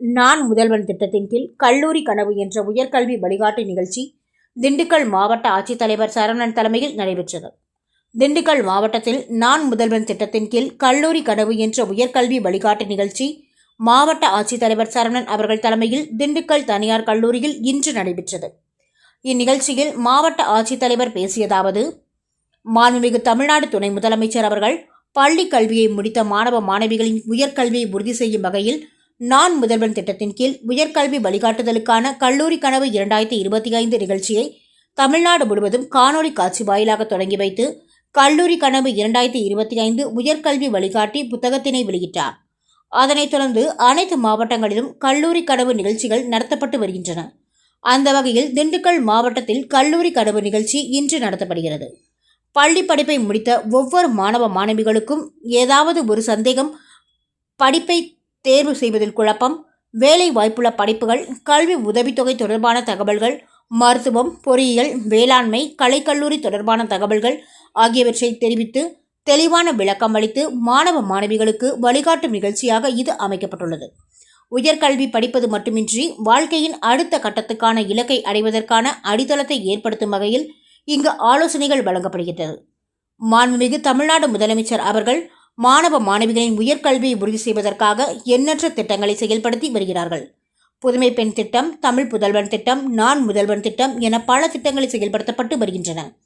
நான் முதல்வன் திட்டத்தின் கீழ் கல்லூரி கனவு என்ற உயர்கல்வி வழிகாட்டு நிகழ்ச்சி திண்டுக்கல் மாவட்ட ஆட்சித்தலைவர் சரவணன் தலைமையில் நடைபெற்றது. திண்டுக்கல் மாவட்டத்தில் நான் முதல்வன் திட்டத்தின் கீழ் கல்லூரி கனவு என்ற உயர்கல்வி வழிகாட்டு நிகழ்ச்சி மாவட்ட ஆட்சித்தலைவர் சரவணன் அவர்கள் தலைமையில் திண்டுக்கல் தனியார் கல்லூரியில் இன்று நடைபெற்றது. இந்நிகழ்ச்சியில் மாவட்ட ஆட்சித்தலைவர் பேசியதாவது மாண்புமிகு தமிழ்நாடு துணை முதலமைச்சர் அவர்கள் பள்ளி கல்வியை முடித்த மாணவ மாணவிகளின் உயர்கல்வியை உறுதி செய்யும் வகையில் நான் முதல்வன் திட்டத்தின் கீழ் உயர்கல்வி வழிகாட்டுதலுக்கான கல்லூரி கனவு இரண்டாயிரத்தி இருபத்தி ஐந்து நிகழ்ச்சியை தமிழ்நாடு முழுவதும் காணொலி காட்சி வாயிலாக தொடங்கி வைத்து கல்லூரி கனவு இரண்டாயிரத்தி இருபத்தி ஐந்து உயர்கல்வி வழிகாட்டி புத்தகத்தினை வெளியிட்டார். அதனைத் தொடர்ந்து அனைத்து மாவட்டங்களிலும் கல்லூரி கனவு நிகழ்ச்சிகள் நடத்தப்பட்டு வருகின்றன. அந்த வகையில் திண்டுக்கல் மாவட்டத்தில் கல்லூரி கனவு நிகழ்ச்சி இன்று நடத்தப்படுகிறது. பள்ளி படிப்பை முடித்த ஒவ்வொரு மாணவ மாணவிகளுக்கும் ஏதாவது ஒரு சந்தேகம் படிப்பை தேர்வு செய்வதில் குழப்பம் வேலை வாய்ப்புள்ள படிப்புகள் கல்வி உதவித்தொகை தொடர்பான தகவல்கள் மருத்துவம் பொறியியல் வேளாண்மை கலைக்கல்லூரி தொடர்பான தகவல்கள் ஆகியவற்றை தெரிவித்து தெளிவான விளக்கம் அளித்து மாணவ மாணவிகளுக்கு வழிகாட்டும் நிகழ்ச்சியாக இது அமைக்கப்பட்டுள்ளது. உயர்கல்வி படிப்பது மட்டுமின்றி வாழ்க்கையின் அடுத்த கட்டத்துக்கான இலக்கை அடைவதற்கான அடித்தளத்தை ஏற்படுத்தும் வகையில் இங்கு ஆலோசனைகள் வழங்கப்படுகின்றது. மாண்புமிகு தமிழ்நாடு முதலமைச்சர் அவர்கள் மாணவ மாணவிகளின் உயர்கல்வியை உறுதி செய்வதற்காக எண்ணற்ற திட்டங்களை செயல்படுத்தி வருகிறார்கள். புதுமை பெண் திட்டம் தமிழ் புதல்வன் திட்டம் நான் முதல்வன் திட்டம் என பல திட்டங்களை செயல்படுத்தப்பட்டு வருகின்றன.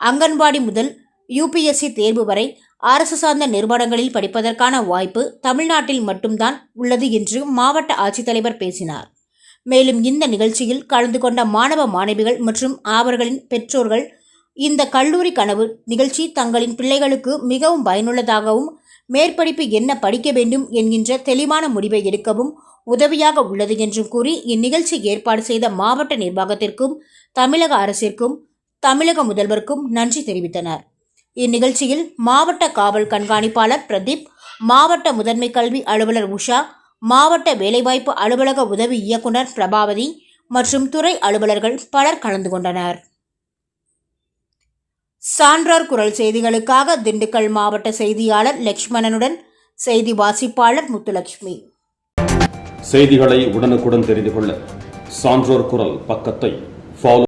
அங்கன்வாடி முதல் யூபிஎஸ்சி தேர்வு வரை அரசு சார்ந்த நிறுவனங்களில் படிப்பதற்கான வாய்ப்பு தமிழ்நாட்டில் மட்டும்தான் உள்ளது என்று மாவட்ட ஆட்சித்தலைவர் பேசினார். மேலும் இந்த நிகழ்ச்சியில் கலந்து கொண்ட மாணவ மாணவிகள் மற்றும் அவர்களின் பெற்றோர்கள் இந்த கல்லூரி கனவு நிகழ்ச்சி தங்களின் பிள்ளைகளுக்கு மிகவும் பயனுள்ளதாகவும் மேற்படிப்பு என்ன படிக்க வேண்டும் என்கின்ற தெளிவான முடிவை எடுக்கவும் உதவியாக உள்ளது என்றும் கூறி இந்நிகழ்ச்சி ஏற்பாடு செய்த மாவட்ட நிர்வாகத்திற்கும் தமிழக அரசிற்கும் தமிழக முதல்வருக்கும் நன்றி தெரிவித்தனர். இந்நிகழ்ச்சியில் மாவட்ட காவல் கண்காணிப்பாளர் பிரதீப் மாவட்ட முதன்மை கல்வி அலுவலர் உஷா மாவட்ட வேலைவாய்ப்பு அலுவலக உதவி இயக்குனர் பிரபாவதி மற்றும் துறை அலுவலர்கள் பலர் கலந்து கொண்டனர். சான்றார் குரல் செய்திகளுக்காக திண்டுக்கல் மாவட்ட செய்தியாளர் லட்சுமணனுடன் செய்தி வாசிப்பாளர் முத்துலட்சுமி. செய்திகளை உடனுக்குடன் தெரிந்து கொள்ள சான்றோர் குரல் பக்கத்தை ஃபாலோ